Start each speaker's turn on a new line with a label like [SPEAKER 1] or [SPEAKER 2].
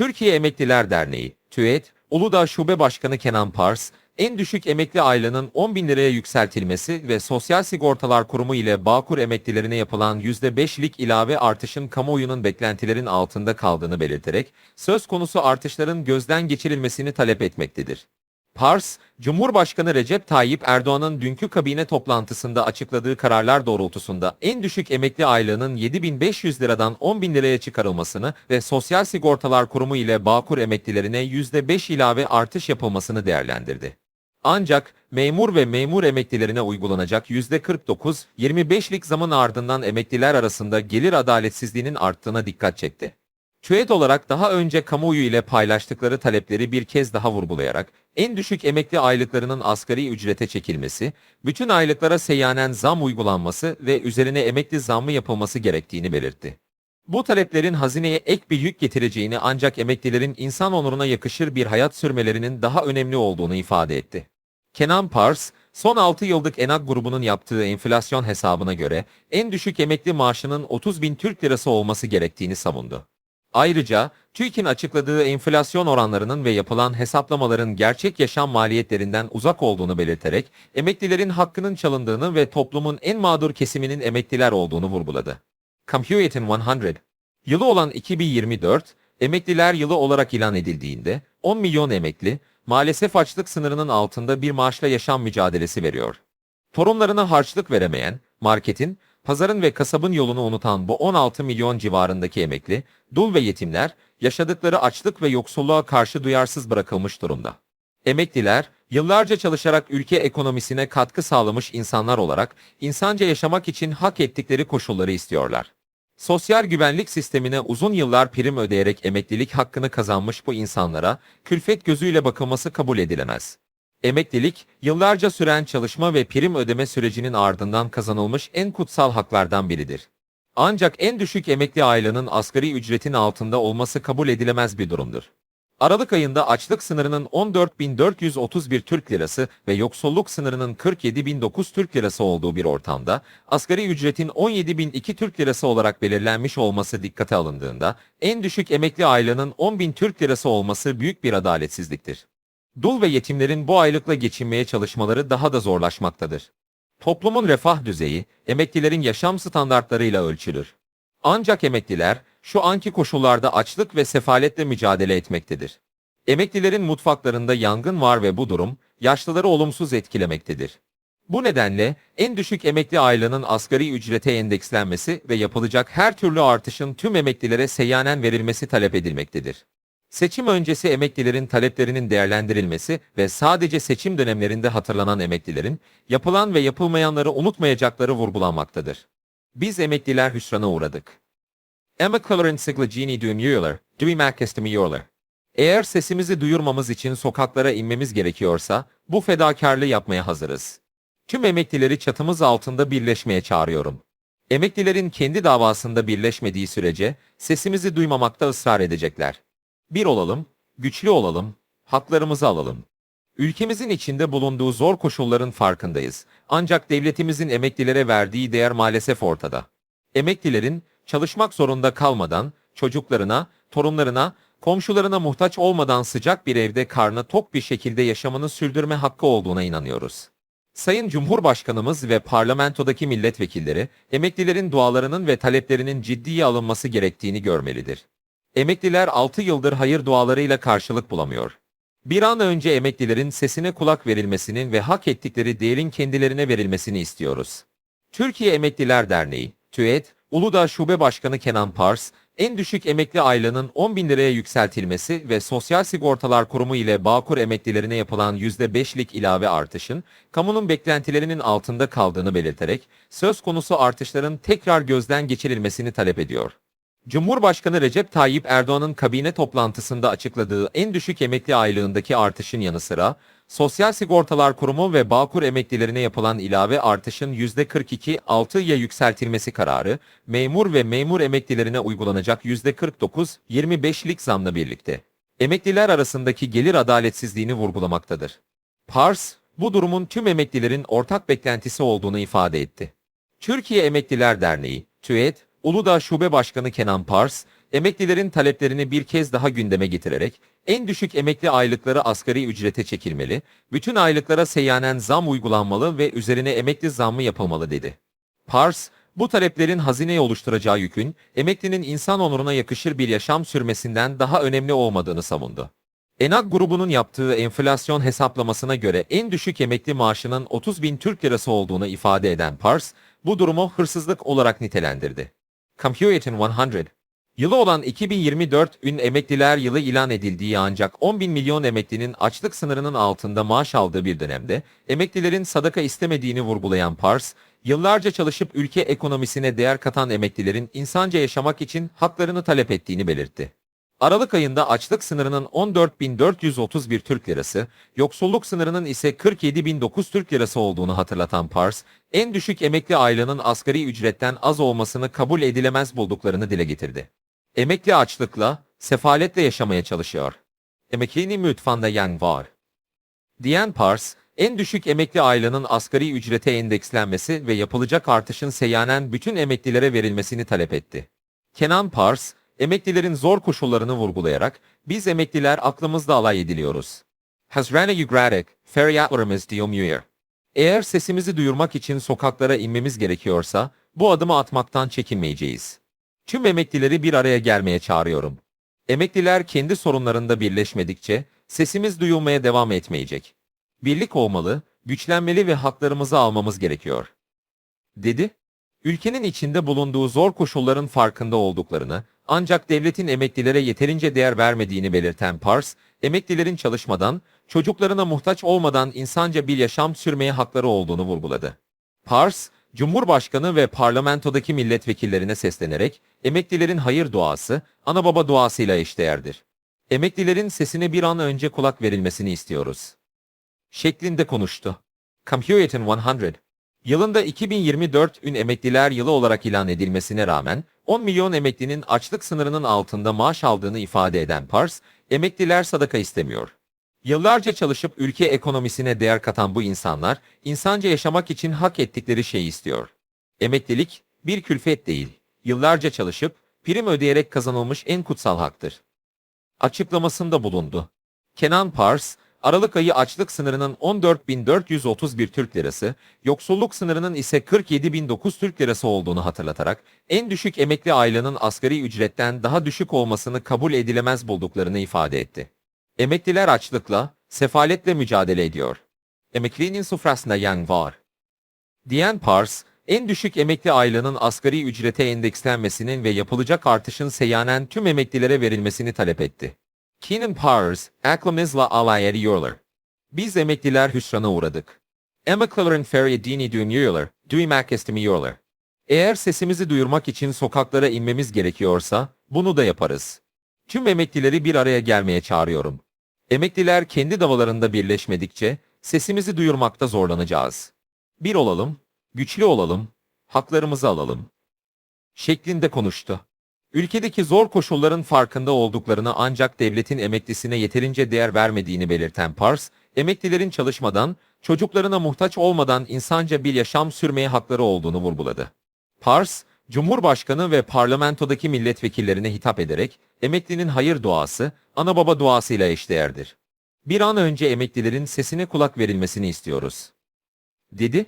[SPEAKER 1] Türkiye Emekliler Derneği, TÜET, Uludağ Şube Başkanı Kenan Pars, en düşük emekli aylığının 10 bin liraya yükseltilmesi ve Sosyal Sigortalar Kurumu ile Bağkur emeklilerine yapılan %5'lik ilave artışın kamuoyunun beklentilerin altında kaldığını belirterek, söz konusu artışların gözden geçirilmesini talep etmektedir. Pars, Cumhurbaşkanı Recep Tayyip Erdoğan'ın dünkü kabine toplantısında açıkladığı kararlar doğrultusunda en düşük emekli aylığının 7500 liradan 10 bin liraya çıkarılmasını ve Sosyal Sigortalar Kurumu ile Bağkur emeklilerine %5 ilave artış yapılmasını değerlendirdi. Ancak memur ve memur emeklilerine uygulanacak %49-25'lik zamın ardından emekliler arasında gelir adaletsizliğinin arttığına dikkat çekti. TÜET olarak daha önce kamuoyu ile paylaştıkları talepleri bir kez daha vurgulayarak en düşük emekli aylıklarının asgari ücrete çekilmesi, bütün aylıklara seyyanen zam uygulanması ve üzerine emekli zammı yapılması gerektiğini belirtti. Bu taleplerin hazineye ek bir yük getireceğini ancak emeklilerin insan onuruna yakışır bir hayat sürmelerinin daha önemli olduğunu ifade etti. Kenan Pars, son 6 yıllık ENAK grubunun yaptığı enflasyon hesabına göre en düşük emekli maaşının 30 bin Türk lirası olması gerektiğini savundu. Ayrıca TÜİK'in açıkladığı enflasyon oranlarının ve yapılan hesaplamaların gerçek yaşam maliyetlerinden uzak olduğunu belirterek emeklilerin hakkının çalındığını ve toplumun en mağdur kesiminin emekliler olduğunu vurguladı. Computing 100 Yılı olan 2024, emekliler yılı olarak ilan edildiğinde 10 milyon emekli maalesef açlık sınırının altında bir maaşla yaşam mücadelesi veriyor. Torunlarına harçlık veremeyen, marketin, pazarın ve kasabın yolunu unutan bu 16 milyon civarındaki emekli, dul ve yetimler yaşadıkları açlık ve yoksulluğa karşı duyarsız bırakılmış durumda. Emekliler, yıllarca çalışarak ülke ekonomisine katkı sağlamış insanlar olarak insanca yaşamak için hak ettikleri koşulları istiyorlar. Sosyal güvenlik sistemine uzun yıllar prim ödeyerek emeklilik hakkını kazanmış bu insanlara külfet gözüyle bakılması kabul edilemez. Emeklilik, yıllarca süren çalışma ve prim ödeme sürecinin ardından kazanılmış en kutsal haklardan biridir. Ancak en düşük emekli aylığının asgari ücretin altında olması kabul edilemez bir durumdur. Aralık ayında açlık sınırının 14.431 Türk Lirası ve yoksulluk sınırının 47.009 Türk Lirası olduğu bir ortamda, asgari ücretin 17.002 Türk Lirası olarak belirlenmiş olması dikkate alındığında, en düşük emekli aylığının 10.000 Türk Lirası olması büyük bir adaletsizliktir. Dul ve yetimlerin bu aylıkla geçinmeye çalışmaları daha da zorlaşmaktadır. Toplumun refah düzeyi, emeklilerin yaşam standartlarıyla ölçülür. Ancak emekliler, şu anki koşullarda açlık ve sefaletle mücadele etmektedir. Emeklilerin mutfaklarında yangın var ve bu durum, yaşlıları olumsuz etkilemektedir. Bu nedenle en düşük emekli aylığının asgari ücrete endekslenmesi ve yapılacak her türlü artışın tüm emeklilere seyyanen verilmesi talep edilmektedir. Seçim öncesi emeklilerin taleplerinin değerlendirilmesi ve sadece seçim dönemlerinde hatırlanan emeklilerin yapılan ve yapılmayanları unutmayacakları vurgulanmaktadır. Biz emekliler hüsrana uğradık. Emeklilerin sıklıcını duymuyorlar, duymak istemiyorlar. Eğer sesimizi duyurmamız için sokaklara inmemiz gerekiyorsa bu fedakarlığı yapmaya hazırız. Tüm emeklileri çatımız altında birleşmeye çağırıyorum. Emeklilerin kendi davasında birleşmediği sürece sesimizi duymamakta ısrar edecekler. Bir olalım, güçlü olalım, haklarımızı alalım. Ülkemizin içinde bulunduğu zor koşulların farkındayız. Ancak devletimizin emeklilere verdiği değer maalesef ortada. Emeklilerin çalışmak zorunda kalmadan çocuklarına, torunlarına, komşularına muhtaç olmadan sıcak bir evde karnı tok bir şekilde yaşamını sürdürme hakkı olduğuna inanıyoruz. Sayın Cumhurbaşkanımız ve parlamentodaki milletvekilleri emeklilerin dualarının ve taleplerinin ciddiye alınması gerektiğini görmelidir. Emekliler 6 yıldır hayır dualarıyla karşılık bulamıyor. Bir an önce emeklilerin sesine kulak verilmesinin ve hak ettikleri değerin kendilerine verilmesini istiyoruz. Türkiye Emekliler Derneği, TÜET, Uludağ Şube Başkanı Kenan Pars, en düşük emekli aylığının 10 bin liraya yükseltilmesi ve Sosyal Sigortalar Kurumu ile Bağkur emeklilerine yapılan %5'lik ilave artışın, kamunun beklentilerinin altında kaldığını belirterek, söz konusu artışların tekrar gözden geçirilmesini talep ediyor. Cumhurbaşkanı Recep Tayyip Erdoğan'ın kabine toplantısında açıkladığı en düşük emekli aylığındaki artışın yanı sıra, Sosyal Sigortalar Kurumu ve Bağkur emeklilerine yapılan ilave artışın %42-6'ya yükseltilmesi kararı, memur ve memur emeklilerine uygulanacak %49-25'lik zamla birlikte, emekliler arasındaki gelir adaletsizliğini vurgulamaktadır. Pars, bu durumun tüm emeklilerin ortak beklentisi olduğunu ifade etti. Türkiye Emekliler Derneği, TÜET, Uludağ Şube Başkanı Kenan Pars, emeklilerin taleplerini bir kez daha gündeme getirerek en düşük emekli aylıkları asgari ücrete çekilmeli, bütün aylıklara seyyanen zam uygulanmalı ve üzerine emekli zammı yapılmalı dedi. Pars, bu taleplerin hazineye oluşturacağı yükün emeklinin insan onuruna yakışır bir yaşam sürmesinden daha önemli olmadığını savundu. Enak grubunun yaptığı enflasyon hesaplamasına göre en düşük emekli maaşının 30 bin Türk lirası olduğunu ifade eden Pars, bu durumu hırsızlık olarak nitelendirdi. Computing 100 Yılı olan 2024 ün emekliler yılı ilan edildiği ancak 10 bin milyon emeklinin açlık sınırının altında maaş aldığı bir dönemde emeklilerin sadaka istemediğini vurgulayan Pars, yıllarca çalışıp ülke ekonomisine değer katan emeklilerin insanca yaşamak için haklarını talep ettiğini belirtti. Aralık ayında açlık sınırının 14.431 Türk Lirası, yoksulluk sınırının ise 47.009 Türk Lirası olduğunu hatırlatan Pars, en düşük emekli aylığının asgari ücretten az olmasını kabul edilemez bulduklarını dile getirdi. Emekli açlıkla, sefaletle yaşamaya çalışıyor. Emeklinin mutfağında yan var. Diyen Pars, en düşük emekli aylığının asgari ücrete endekslenmesi ve yapılacak artışın seyyanen bütün emeklilere verilmesini talep etti. Kenan Pars, emeklilerin zor koşullarını vurgulayarak, biz emekliler aklımızda alay ediliyoruz. Hazrana Yugradik, feryatlarımız diyor Eğer sesimizi duyurmak için sokaklara inmemiz gerekiyorsa, bu adımı atmaktan çekinmeyeceğiz. Tüm emeklileri bir araya gelmeye çağırıyorum. Emekliler kendi sorunlarında birleşmedikçe sesimiz duyulmaya devam etmeyecek. Birlik olmalı, güçlenmeli ve haklarımızı almamız gerekiyor. Dedi. Ülkenin içinde bulunduğu zor koşulların farkında olduklarını, ancak devletin emeklilere yeterince değer vermediğini belirten Pars, emeklilerin çalışmadan, çocuklarına muhtaç olmadan insanca bir yaşam sürmeye hakları olduğunu vurguladı. Pars, Cumhurbaşkanı ve parlamentodaki milletvekillerine seslenerek emeklilerin hayır duası ana baba duasıyla eşdeğerdir. Emeklilerin sesine bir an önce kulak verilmesini istiyoruz. Şeklinde konuştu. Computing 100 Yılında 2024 ün emekliler yılı olarak ilan edilmesine rağmen 10 milyon emeklinin açlık sınırının altında maaş aldığını ifade eden Pars, emekliler sadaka istemiyor. Yıllarca çalışıp ülke ekonomisine değer katan bu insanlar, insanca yaşamak için hak ettikleri şeyi istiyor. Emeklilik bir külfet değil, yıllarca çalışıp prim ödeyerek kazanılmış en kutsal haktır. Açıklamasında bulundu. Kenan Pars, Aralık ayı açlık sınırının 14.431 Türk Lirası, yoksulluk sınırının ise 47.009 Türk Lirası olduğunu hatırlatarak, en düşük emekli aylığının asgari ücretten daha düşük olmasını kabul edilemez bulduklarını ifade etti. Emekliler açlıkla, sefaletle mücadele ediyor. Emeklinin sofrasında yan var. Diyen Pars, en düşük emekli aylığının asgari ücrete endekslenmesinin ve yapılacak artışın seyyanen tüm emeklilere verilmesini talep etti. Kenan Pars, aklımızla alay ediyorlar. Biz emekliler hüsrana uğradık. Emeklilerin feryadini duymuyorlar, duymak istemiyorlar. Eğer sesimizi duyurmak için sokaklara inmemiz gerekiyorsa, bunu da yaparız. Tüm emeklileri bir araya gelmeye çağırıyorum. Emekliler kendi davalarında birleşmedikçe sesimizi duyurmakta zorlanacağız. Bir olalım, güçlü olalım, haklarımızı alalım. Şeklinde konuştu. Ülkedeki zor koşulların farkında olduklarını ancak devletin emeklisine yeterince değer vermediğini belirten Pars, emeklilerin çalışmadan, çocuklarına muhtaç olmadan insanca bir yaşam sürmeye hakları olduğunu vurguladı. Pars, Cumhurbaşkanı ve parlamentodaki milletvekillerine hitap ederek emeklinin hayır duası ana baba duasıyla eşdeğerdir. Bir an önce emeklilerin sesine kulak verilmesini istiyoruz. Dedi